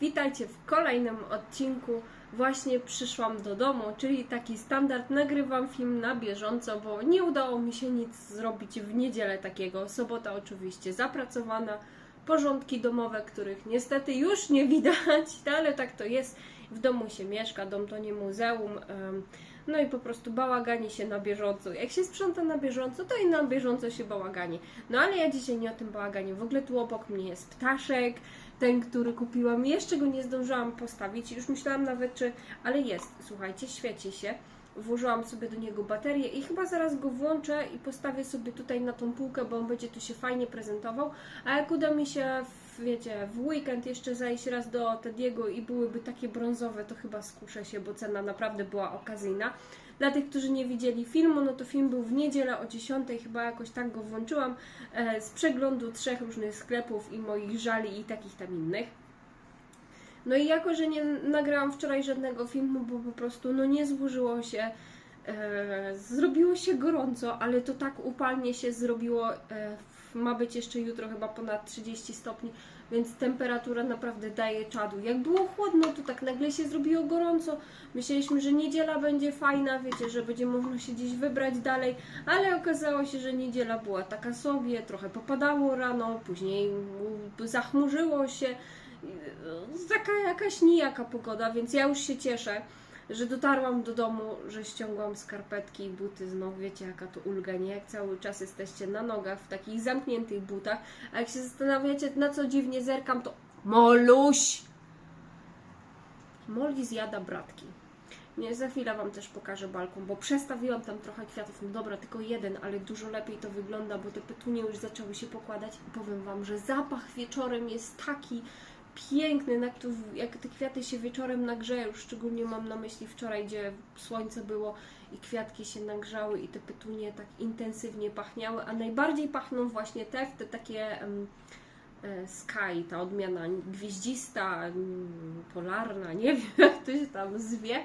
Witajcie w kolejnym odcinku. Właśnie przyszłam do domu, czyli taki standard. Nagrywam film na bieżąco, bo nie udało mi się nic zrobić w niedzielę takiego. Sobota oczywiście zapracowana, porządki domowe, których niestety już nie widać, ale tak to jest. W domu się mieszka, dom to nie muzeum. No i po prostu bałagani się na bieżąco. Jak się sprząta na bieżąco, to i na bieżąco się bałagani. No ale ja dzisiaj nie o tym bałaganie. W ogóle tu obok mnie jest ptaszek, ten, który kupiłam. Jeszcze go nie zdążyłam postawić. Już myślałam nawet, czy. Ale jest, słuchajcie, świeci się. Włożyłam sobie do niego baterię i chyba zaraz go włączę i postawię sobie tutaj na tą półkę, bo on będzie tu się fajnie prezentował. A jak uda mi się, w, wiecie, w weekend jeszcze zajść raz do Tediego i byłyby takie brązowe, to chyba skuszę się, bo cena naprawdę była okazyjna. Dla tych, którzy nie widzieli filmu, no to film był w niedzielę o 10, chyba jakoś tak go włączyłam, e, z przeglądu trzech różnych sklepów i moich żali i takich tam innych. No i jako, że nie nagrałam wczoraj żadnego filmu, bo po prostu no nie złożyło się, zrobiło się gorąco, ale to tak upalnie się zrobiło, e, ma być jeszcze jutro chyba ponad 30 stopni, więc temperatura naprawdę daje czadu. Jak było chłodno, to tak nagle się zrobiło gorąco. Myśleliśmy, że niedziela będzie fajna, wiecie, że będzie można się gdzieś wybrać dalej, ale okazało się, że niedziela była taka sobie, trochę popadało rano, później zachmurzyło się. Taka jakaś nijaka pogoda, więc ja już się cieszę, że dotarłam do domu, że ściągłam skarpetki i buty znów. Wiecie, jaka to ulga, nie? Jak cały czas jesteście na nogach w takich zamkniętych butach, a jak się zastanawiacie, na co dziwnie zerkam, to Moluś! Moli zjada bratki. Nie, za chwilę Wam też pokażę balkon, bo przestawiłam tam trochę kwiatów. No dobra, tylko jeden, ale dużo lepiej to wygląda, bo te petunie już zaczęły się pokładać. Powiem Wam, że zapach wieczorem jest taki piękny, na jak te kwiaty się wieczorem nagrzeją, szczególnie mam na myśli wczoraj, gdzie słońce było i kwiatki się nagrzały i te petunie tak intensywnie pachniały, a najbardziej pachną właśnie te, te takie e, sky, ta odmiana gwieździsta, mm, polarna, nie wiem jak to się tam zwie.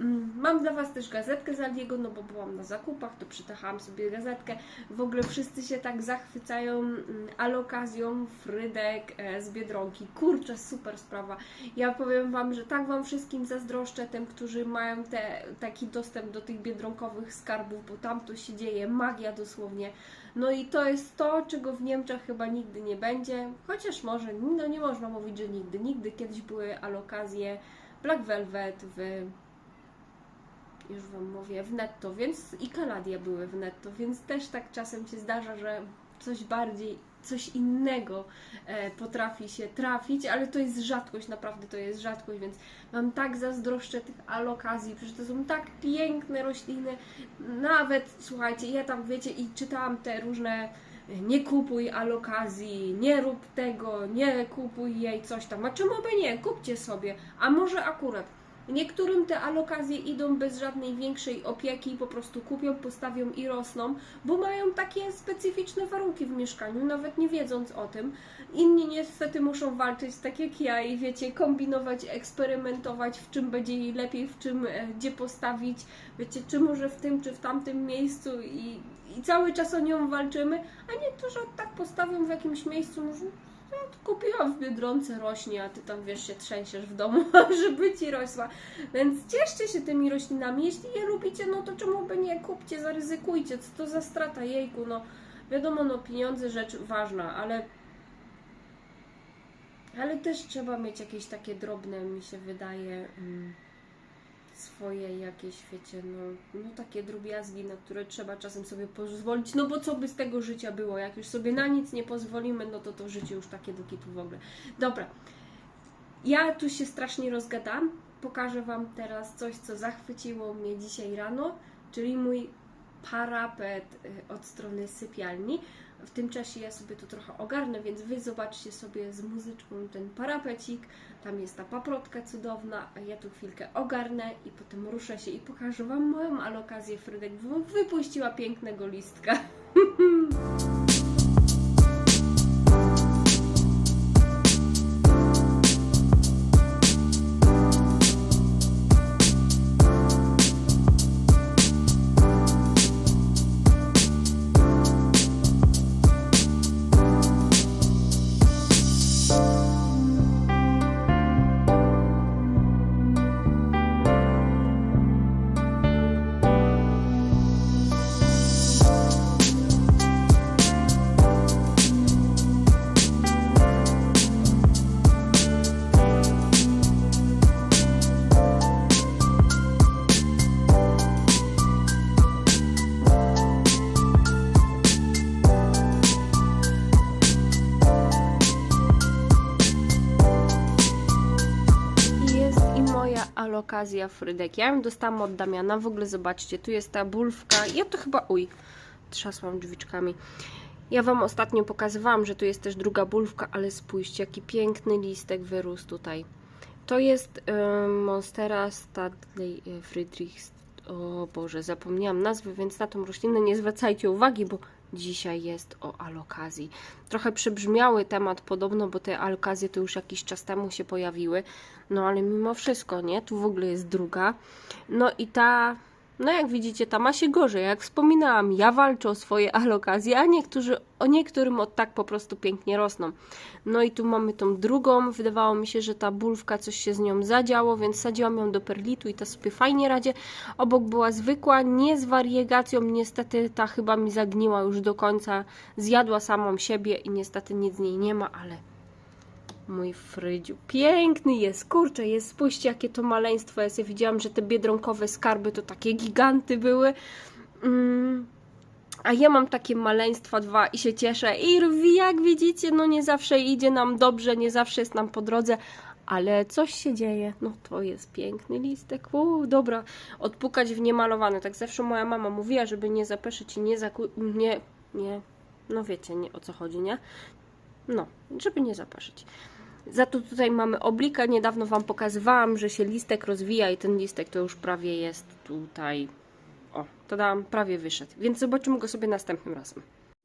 Mm, Mam dla Was też gazetkę z no bo byłam na zakupach, to przytachałam sobie gazetkę. W ogóle wszyscy się tak zachwycają mm, alokazją Frydek e, z Biedronki. Kurczę, super sprawa. Ja powiem Wam, że tak Wam wszystkim zazdroszczę, tym, którzy mają te, taki dostęp do tych biedronkowych skarbów, bo tam to się dzieje, magia dosłownie. No i to jest to, czego w Niemczech chyba nigdy nie będzie, chociaż może, no nie można mówić, że nigdy. Nigdy kiedyś były alokazje Black Velvet w już Wam mówię, w netto, więc i Kaladia były w netto, więc też tak czasem się zdarza, że coś bardziej, coś innego e, potrafi się trafić, ale to jest rzadkość, naprawdę to jest rzadkość, więc mam tak zazdroszczę tych alokazji, przecież to są tak piękne rośliny, nawet, słuchajcie, ja tam, wiecie, i czytałam te różne e, nie kupuj alokazji, nie rób tego, nie kupuj jej coś tam, a czemu by nie, kupcie sobie, a może akurat Niektórym te alokazje idą bez żadnej większej opieki, po prostu kupią, postawią i rosną, bo mają takie specyficzne warunki w mieszkaniu, nawet nie wiedząc o tym. Inni niestety muszą walczyć tak jak ja i wiecie, kombinować, eksperymentować, w czym będzie jej lepiej, w czym, e, gdzie postawić, wiecie, czy może w tym, czy w tamtym miejscu i, i cały czas o nią walczymy, a niektórzy tak postawią w jakimś miejscu, może kupiłam w Biedronce, rośnie, a ty tam, wiesz, się trzęsiesz w domu, żeby ci rosła. Więc cieszcie się tymi roślinami. Jeśli je lubicie, no to czemu by nie? Kupcie, zaryzykujcie. Co to za strata? Jejku, no wiadomo, no pieniądze rzecz ważna, ale ale też trzeba mieć jakieś takie drobne, mi się wydaje, mm, swoje jakieś, wiecie, no, no takie drobiazgi, na które trzeba czasem sobie pozwolić, no bo co by z tego życia było, jak już sobie na nic nie pozwolimy, no to to życie już takie do kitu w ogóle. Dobra, ja tu się strasznie rozgadam, pokażę Wam teraz coś, co zachwyciło mnie dzisiaj rano, czyli mój parapet y, od strony sypialni. W tym czasie ja sobie to trochę ogarnę, więc Wy zobaczcie sobie z muzyczką ten parapecik. Tam jest ta paprotka cudowna, a ja tu chwilkę ogarnę i potem ruszę się i pokażę Wam moją alokację. Frydek wypuściła pięknego listka. alokazja frydek. Ja ją dostałam od Damiana. W ogóle zobaczcie, tu jest ta bulwka. Ja to chyba, uj, trzasłam drzwiczkami. Ja Wam ostatnio pokazywałam, że tu jest też druga bulwka, ale spójrzcie, jaki piękny listek wyrósł tutaj. To jest y, Monstera Stadley y, Friedrich. O Boże, zapomniałam nazwy, więc na tą roślinę nie zwracajcie uwagi, bo dzisiaj jest o alokazji. Trochę przybrzmiały temat podobno, bo te alokazje to już jakiś czas temu się pojawiły. No ale mimo wszystko, nie? Tu w ogóle jest druga. No i ta no jak widzicie, ta ma się gorzej. Jak wspominałam, ja walczę o swoje alokazje, a niektórzy, o niektórym od tak po prostu pięknie rosną. No i tu mamy tą drugą. Wydawało mi się, że ta bulwka coś się z nią zadziało, więc sadziłam ją do perlitu i ta sobie fajnie radzie. Obok była zwykła, nie z wariegacją. Niestety ta chyba mi zagniła już do końca. Zjadła samą siebie i niestety nic z niej nie ma, ale Mój Frydziu, piękny jest, kurczę, jest, spójrzcie jakie to maleństwo jest. Ja widziałam, że te biedronkowe skarby to takie giganty były. Mm. A ja mam takie maleństwa dwa i się cieszę. I rwi, jak widzicie, no nie zawsze idzie nam dobrze, nie zawsze jest nam po drodze, ale coś się dzieje. No to jest piękny listek. Uuu, dobra, odpukać w niemalowany. Tak zawsze moja mama mówiła, żeby nie zapeszyć i nie zaku... nie, nie, no wiecie, nie o co chodzi, nie? No, żeby nie zapaszyć. Za to tutaj mamy oblika. Niedawno Wam pokazywałam, że się listek rozwija i ten listek to już prawie jest tutaj. O, to dałam, prawie wyszedł. Więc zobaczymy go sobie następnym razem.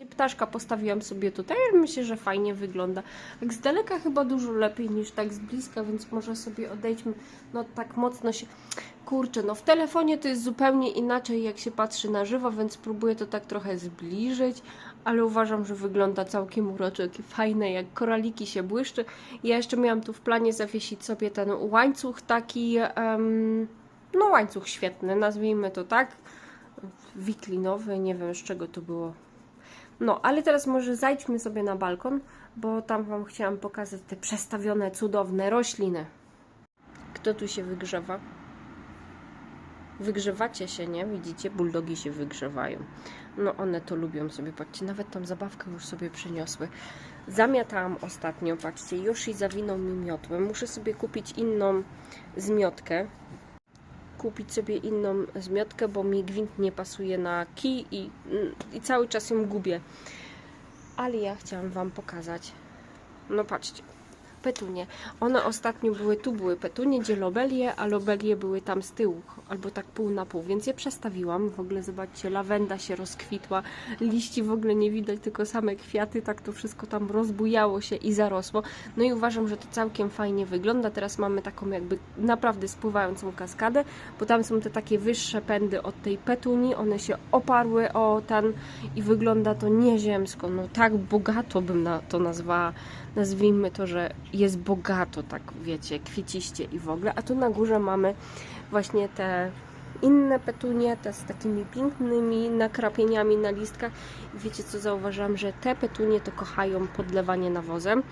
Ptaszka postawiłam sobie tutaj, myślę, że fajnie wygląda. Tak z daleka chyba dużo lepiej niż tak z bliska, więc może sobie odejdźmy. No tak mocno się... Kurczę, no w telefonie to jest zupełnie inaczej jak się patrzy na żywo, więc próbuję to tak trochę zbliżyć, ale uważam, że wygląda całkiem uroczo, jakie fajne, jak koraliki się błyszczy. Ja jeszcze miałam tu w planie zawiesić sobie ten łańcuch taki, um, no łańcuch świetny, nazwijmy to tak, wiklinowy, nie wiem z czego to było. No, ale teraz może zajdźmy sobie na balkon, bo tam Wam chciałam pokazać te przestawione, cudowne rośliny. Kto tu się wygrzewa? Wygrzewacie się, nie? Widzicie? Buldogi się wygrzewają. No one to lubią sobie, patrzcie, nawet tam zabawkę już sobie przyniosły. Zamiatałam ostatnio, patrzcie, już i zawinął mi miotłę. Muszę sobie kupić inną zmiotkę. Kupić sobie inną zmiotkę, bo mi gwint nie pasuje na kij i, i cały czas ją gubię. Ale ja chciałam Wam pokazać. No patrzcie, petunie. One ostatnio były, tu były petunie, gdzie lobelie, a lobelie były tam z tyłu, albo tak pół na pół, więc je przestawiłam. W ogóle zobaczcie, lawenda się rozkwitła, liści w ogóle nie widać, tylko same kwiaty, tak to wszystko tam rozbujało się i zarosło. No i uważam, że to całkiem fajnie wygląda. Teraz mamy taką jakby naprawdę spływającą kaskadę, bo tam są te takie wyższe pędy od tej petuni, one się oparły o ten i wygląda to nieziemsko, no tak bogato bym na to nazwała nazwijmy to, że jest bogato, tak wiecie, kwieciście i w ogóle, a tu na górze mamy właśnie te inne petunie, te z takimi pięknymi nakrapieniami na listkach. I wiecie co zauważyłam, że te petunie to kochają podlewanie nawozem.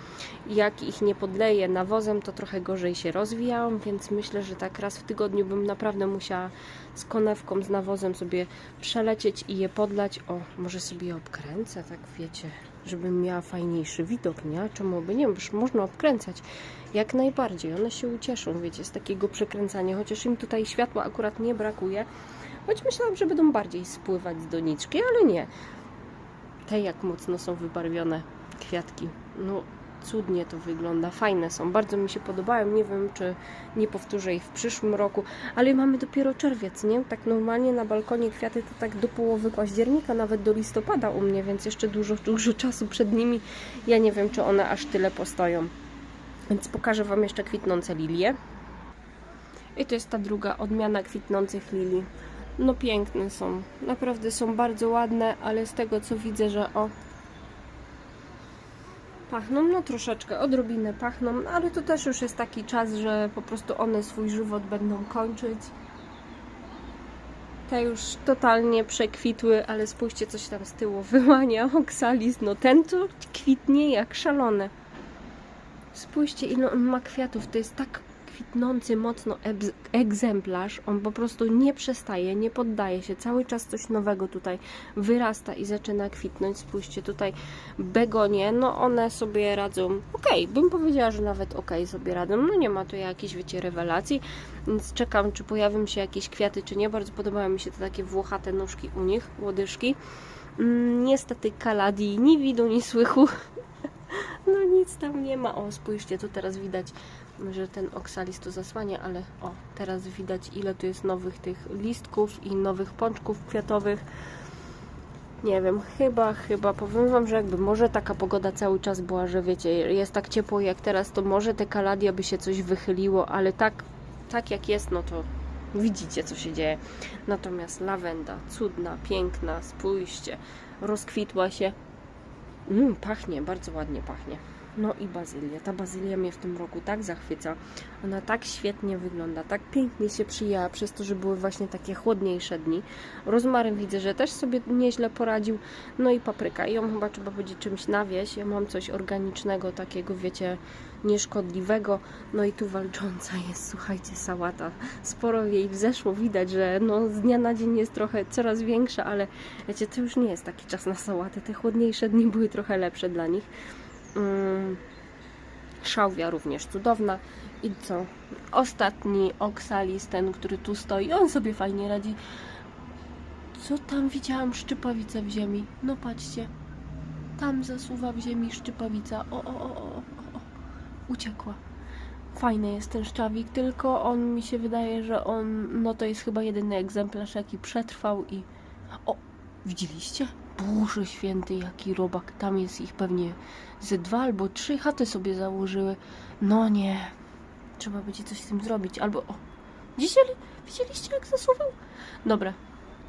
Jak ich nie podleję nawozem, to trochę gorzej się rozwijają, więc myślę, że tak raz w tygodniu bym naprawdę musiała z konewką, z nawozem sobie przelecieć i je podlać. O, może sobie je obkręcę, tak wiecie, żebym miała fajniejszy widok, nie? Czemu by nie? Już można obkręcać. Jak najbardziej. One się ucieszą, wiecie, z takiego przekręcania, chociaż im tutaj światła akurat nie brakuje. Choć myślałam, że będą bardziej spływać z doniczki, ale nie. Te jak mocno są wybarwione kwiatki. No, cudnie to wygląda, fajne są, bardzo mi się podobają, nie wiem czy nie powtórzę ich w przyszłym roku, ale mamy dopiero czerwiec, nie? Tak normalnie na balkonie kwiaty to tak do połowy października, nawet do listopada u mnie, więc jeszcze dużo, dużo czasu przed nimi, ja nie wiem czy one aż tyle postoją. Więc pokażę Wam jeszcze kwitnące lilie. I to jest ta druga odmiana kwitnących lilii. No piękne są, naprawdę są bardzo ładne, ale z tego co widzę, że o, pachną, no troszeczkę, odrobinę pachną, ale to też już jest taki czas, że po prostu one swój żywot będą kończyć. Te już totalnie przekwitły, ale spójrzcie, coś tam z tyłu wyłania, oksalis, no ten to kwitnie jak szalone. Spójrzcie, ile on ma kwiatów, to jest tak kwitnący mocno egzemplarz. On po prostu nie przestaje, nie poddaje się. Cały czas coś nowego tutaj wyrasta i zaczyna kwitnąć. Spójrzcie, tutaj begonie, no one sobie radzą okej, bym powiedziała, że nawet okej sobie radzą. No nie ma tu jakichś, wiecie, rewelacji, więc czekam, czy pojawią się jakieś kwiaty, czy nie. Bardzo podobają mi się te takie włochate nóżki u nich, łodyżki. Mm, niestety kaladii ni widu, ni słychu. Nic tam nie ma. O, spójrzcie, tu teraz widać, że ten oksalis to zasłania, ale o, teraz widać ile tu jest nowych tych listków i nowych pączków kwiatowych. Nie wiem, chyba, chyba powiem Wam, że jakby może taka pogoda cały czas była, że wiecie, jest tak ciepło jak teraz, to może te kaladia by się coś wychyliło, ale tak, tak jak jest, no to widzicie co się dzieje. Natomiast lawenda, cudna, piękna, spójrzcie, rozkwitła się. Mm, pachnie, bardzo ładnie pachnie. No i bazylia. Ta bazylia mnie w tym roku tak zachwyca. Ona tak świetnie wygląda, tak pięknie się przyjęła przez to, że były właśnie takie chłodniejsze dni. Rozmaryn widzę, że też sobie nieźle poradził. No i papryka. I ją chyba trzeba będzie czymś nawieść. Ja mam coś organicznego, takiego wiecie, nieszkodliwego. No i tu walcząca jest, słuchajcie, sałata. Sporo jej wzeszło. Widać, że no, z dnia na dzień jest trochę coraz większa, ale wiecie, to już nie jest taki czas na sałatę. Te chłodniejsze dni były trochę lepsze dla nich. Mm, szałwia również cudowna. I co? Ostatni oksalis, ten, który tu stoi, on sobie fajnie radzi. Co tam widziałam? Szczypawicę w ziemi. No patrzcie. Tam zasuwa w ziemi szczypawica. O, o, o, o, o. Uciekła. Fajny jest ten szczawik, tylko on mi się wydaje, że on, no to jest chyba jedyny egzemplarz, jaki przetrwał i... O, widzieliście? Boże święty, jaki robak. Tam jest ich pewnie ze dwa albo trzy chaty sobie założyły. No nie. Trzeba będzie coś z tym zrobić. Albo o. Widzieli? Widzieliście jak zasuwał? Dobra.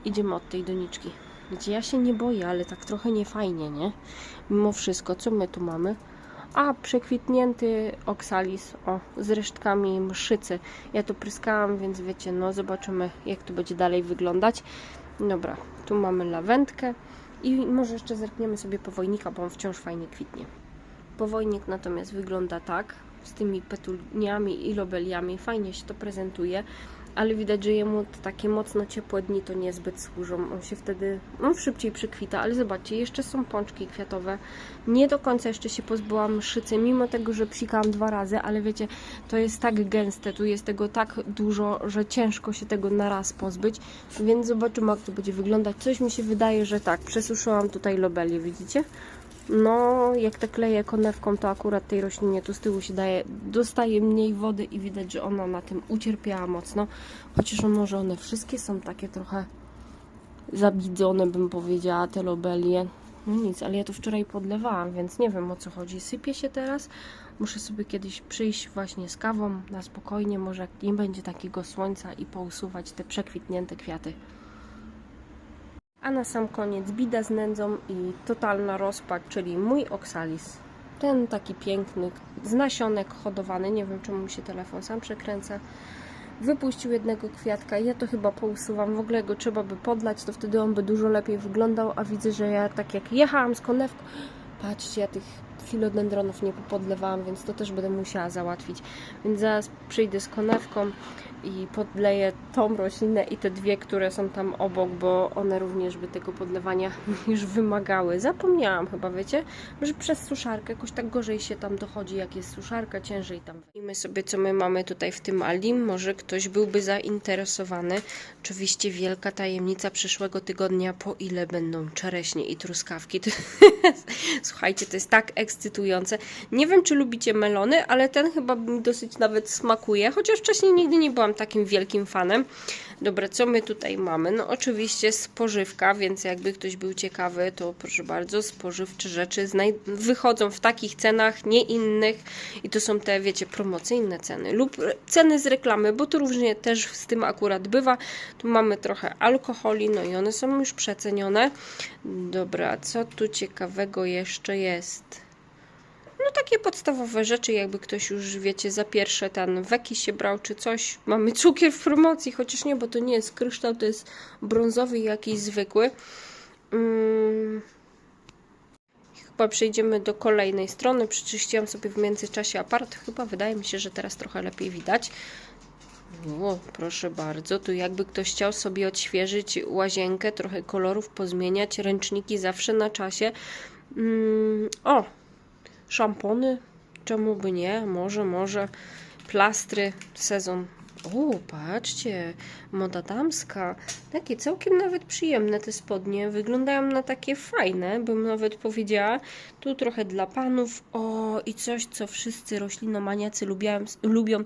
Idziemy od tej doniczki. Wiecie, ja się nie boję, ale tak trochę niefajnie, nie? Mimo wszystko, co my tu mamy? A, przekwitnięty oksalis, o, z resztkami mszycy. Ja to pryskałam, więc wiecie, no zobaczymy, jak to będzie dalej wyglądać. Dobra, tu mamy lawendkę i może jeszcze zerkniemy sobie powojnika, bo on wciąż fajnie kwitnie. Powojnik natomiast wygląda tak, z tymi petuniami i lobeliami, fajnie się to prezentuje, ale widać, że jemu takie mocno ciepłe dni to niezbyt służą. On się wtedy, on szybciej przykwita, ale zobaczcie, jeszcze są pączki kwiatowe. Nie do końca jeszcze się pozbyłam mszycy, mimo tego, że psikałam dwa razy, ale wiecie, to jest tak gęste, tu jest tego tak dużo, że ciężko się tego na raz pozbyć, więc zobaczymy, jak to będzie wyglądać. Coś mi się wydaje, że tak, przesuszyłam tutaj lobelię, widzicie? No, jak te kleję konewką, to akurat tej roślinie tu z tyłu się daje, dostaje mniej wody i widać, że ona na tym ucierpiała mocno. Chociaż może one wszystkie są takie trochę zabidzone, bym powiedziała, te lobelie. No nic, ale ja to wczoraj podlewałam, więc nie wiem o co chodzi. Sypie się teraz. Muszę sobie kiedyś przyjść właśnie z kawą na spokojnie, może jak nie będzie takiego słońca i pousuwać te przekwitnięte kwiaty. A na sam koniec bida z nędzą i totalna rozpacz, czyli mój oksalis. Ten taki piękny, z nasionek hodowany, nie wiem czemu mi się telefon sam przekręca. Wypuścił jednego kwiatka, ja to chyba pousuwam, w ogóle go trzeba by podlać, to wtedy on by dużo lepiej wyglądał, a widzę, że ja tak jak jechałam z konewką, patrzcie, ja tych filodendronów nie popodlewałam, więc to też będę musiała załatwić. Więc zaraz przyjdę z konewką i podleję tą roślinę i te dwie, które są tam obok, bo one również by tego podlewania już wymagały. Zapomniałam chyba, wiecie, że przez suszarkę jakoś tak gorzej się tam dochodzi, jak jest suszarka, ciężej tam. Widzimy sobie, co my mamy tutaj w tym Aldim. Może ktoś byłby zainteresowany. Oczywiście wielka tajemnica przyszłego tygodnia, po ile będą czereśnie i truskawki. Słuchajcie, to jest tak ekscytujące. Nie wiem, czy lubicie melony, ale ten chyba mi dosyć nawet smakuje, chociaż wcześniej nigdy nie byłam takim wielkim fanem. Dobra, co my tutaj mamy? No oczywiście spożywka, więc jakby ktoś był ciekawy, to proszę bardzo, spożywcze rzeczy wychodzą w takich cenach, nie innych i to są te, wiecie, promocyjne ceny lub ceny z reklamy, bo to różnie też z tym akurat bywa. Tu mamy trochę alkoholi, no i one są już przecenione. Dobra, co tu ciekawego jeszcze jest? Takie podstawowe rzeczy, jakby ktoś już, wiecie, za pierwsze ten weki się brał czy coś. Mamy cukier w promocji, chociaż nie, bo to nie jest kryształ, to jest brązowy jakiś zwykły. Mm. Chyba przejdziemy do kolejnej strony. Przyczyściłam sobie w międzyczasie aparat. Chyba wydaje mi się, że teraz trochę lepiej widać. O, proszę bardzo, tu jakby ktoś chciał sobie odświeżyć łazienkę, trochę kolorów pozmieniać, ręczniki zawsze na czasie. Mm, o, szampony, czemu by nie? Może, może. Plastry, sezon. O, patrzcie, moda damska. Takie całkiem nawet przyjemne te spodnie. Wyglądają na takie fajne, bym nawet powiedziała. Tu trochę dla panów. O, i coś, co wszyscy roślinomaniacy lubią, lubią.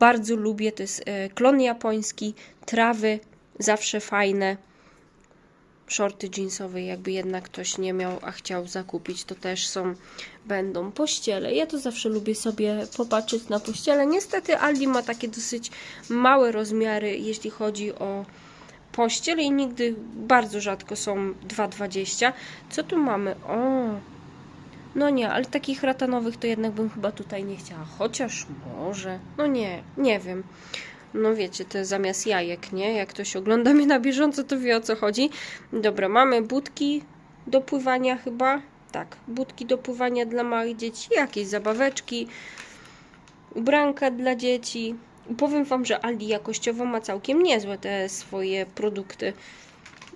Bardzo lubię, to jest e, klon japoński, trawy, zawsze fajne. Shorty jeansowe, jakby jednak ktoś nie miał, a chciał zakupić, to też są, będą pościele. Ja to zawsze lubię sobie popatrzeć na pościele. Niestety Aldi ma takie dosyć małe rozmiary, jeśli chodzi o pościel i nigdy, bardzo rzadko są 2,20. Co tu mamy? O, no nie, ale takich ratanowych to jednak bym chyba tutaj nie chciała. Chociaż może, no nie, nie wiem. No wiecie, to zamiast jajek, nie? Jak ktoś ogląda mnie na bieżąco, to wie o co chodzi. Dobra, mamy budki do pływania chyba. Tak, budki do pływania dla małych dzieci, jakieś zabaweczki, ubranka dla dzieci. Powiem Wam, że Aldi jakościowo ma całkiem niezłe te swoje produkty.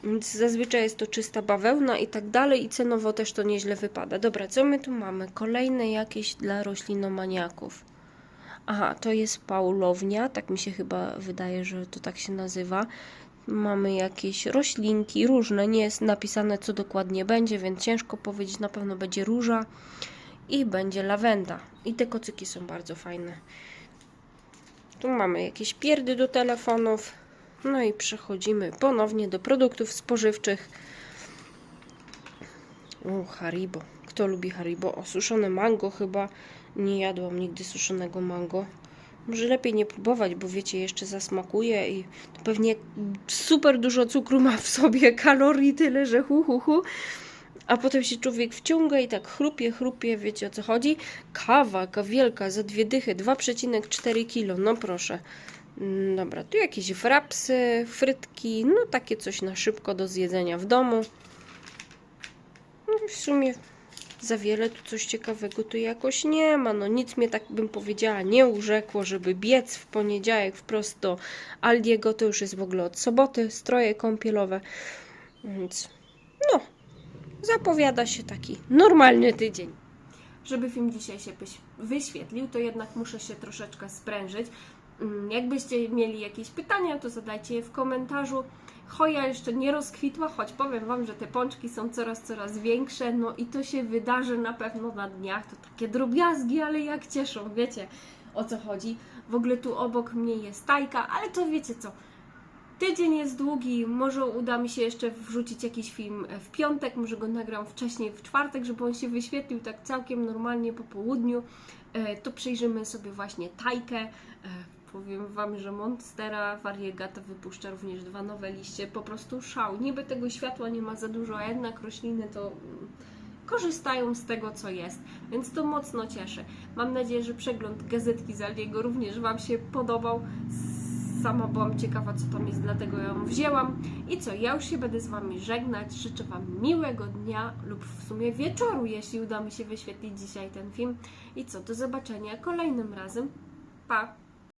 Więc zazwyczaj jest to czysta bawełna i tak dalej i cenowo też to nieźle wypada. Dobra, co my tu mamy? Kolejne jakieś dla roślinomaniaków. Aha, to jest paulownia, tak mi się chyba wydaje, że to tak się nazywa. Mamy jakieś roślinki różne, nie jest napisane co dokładnie będzie, więc ciężko powiedzieć, na pewno będzie róża i będzie lawenda. I te kocyki są bardzo fajne. Tu mamy jakieś pierdy do telefonów. No i przechodzimy ponownie do produktów spożywczych. O, Haribo. Kto lubi Haribo? O, suszone mango chyba. Nie jadłam nigdy suszonego mango. Może lepiej nie próbować, bo wiecie, jeszcze zasmakuje i to pewnie super dużo cukru ma w sobie, kalorii tyle, że hu, hu, hu. A potem się człowiek wciąga i tak chrupie, chrupie, wiecie o co chodzi? Kawa, jaka wielka, za dwie dychy, 2,4 kg, no proszę. Mm, Dobra, tu jakieś wrapsy, frytki, no takie coś na szybko do zjedzenia w domu. No w sumie za wiele tu coś ciekawego tu jakoś nie ma. No nic mnie tak bym powiedziała nie urzekło, żeby biec w poniedziałek wprost do Aldiego. To już jest w ogóle od soboty, stroje kąpielowe. Więc no, zapowiada się taki normalny tydzień. Żeby film dzisiaj się wyświetlił, to jednak muszę się troszeczkę sprężyć. Mm, Jakbyście mieli jakieś pytania, to zadajcie je w komentarzu. Choja jeszcze nie rozkwitła, choć powiem Wam, że te pączki są coraz, coraz większe, no i to się wydarzy na pewno na dniach. To takie drobiazgi, ale jak cieszą, wiecie o co chodzi. W ogóle tu obok mnie jest tajka, ale to wiecie co, Tydzień jest długi, może uda mi się jeszcze wrzucić jakiś film w piątek, może go nagram wcześniej w czwartek, żeby on się wyświetlił tak całkiem normalnie po południu. E, To przyjrzymy sobie właśnie Tajkę. Powiem Wam, że Monstera Variegata wypuszcza również dwa nowe liście. Po prostu szał. Niby tego światła nie ma za dużo, a jednak rośliny to mm, korzystają z tego, co jest. Więc to mocno cieszy. Mam nadzieję, że przegląd gazetki z Aldiego również Wam się podobał. Sama byłam ciekawa, co tam jest, dlatego ją wzięłam. I co, ja już się będę z Wami żegnać. Życzę Wam miłego dnia lub w sumie wieczoru, jeśli uda mi się wyświetlić dzisiaj ten film. I co, do zobaczenia kolejnym razem. Pa!